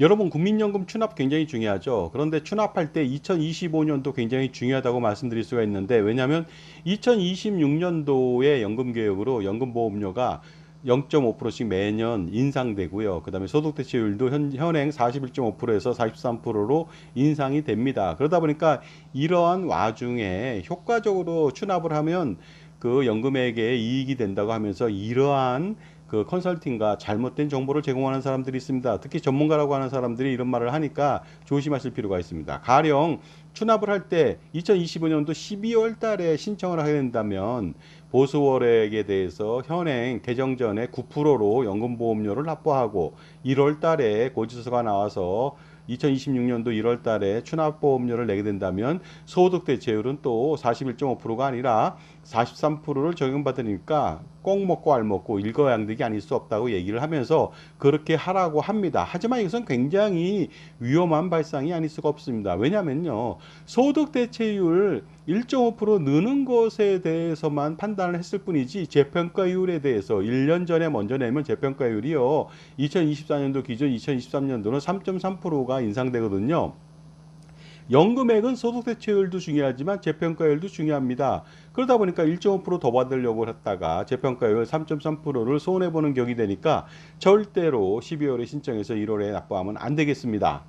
여러분 국민연금 추납 굉장히 중요하죠. 그런데 추납할 때 2025년도 굉장히 중요하다고 말씀드릴 수가 있는데 왜냐하면 2026년도의 연금 개혁으로 연금보험료가 0.5%씩 매년 인상되고요. 그 다음에 소득 대체율도 현, 현행 41.5%에서 43%로 인상이 됩니다. 그러다 보니까 이러한 와중에 효과적으로 추납을 하면 그 연금액에 이익이 된다고 하면서 이러한 그 컨설팅과 잘못된 정보를 제공하는 사람들이 있습니다. 특히 전문가라고 하는 사람들이 이런 말을 하니까 조심하실 필요가 있습니다. 가령 추납을 할 때 2025년도 12월 달에 신청을 하게 된다면 보수월액에 대해서 현행 개정 전에 9%로 연금보험료를 납부하고 1월 달에 고지서가 나와서 2026년도 1월 달에 추납보험료를 내게 된다면 소득 대체율은 또 41.5%가 아니라 43%를 적용받으니까 꼭 먹고 알 먹고 일거양득이 아닐 수 없다고 얘기를 하면서 그렇게 하라고 합니다. 하지만 이것은 굉장히 위험한 발상이 아닐 수가 없습니다. 왜냐면요. 소득 대체율 1.5% 느는 것에 대해서만 판단을 했을 뿐이지 재평가율에 대해서 1년 전에 먼저 내면 재평가율이요. 2024년도 기준 2023년도는 3.3%가 인상되거든요. 연금액은 소득 대체율도 중요하지만 재평가율도 중요합니다. 그러다 보니까 1.5%더 받으려고 했다가 재평가율 3.3%를 손해 보는 격이 되니까 절대로 12월에 신청해서 1월에 납부하면 안 되겠습니다.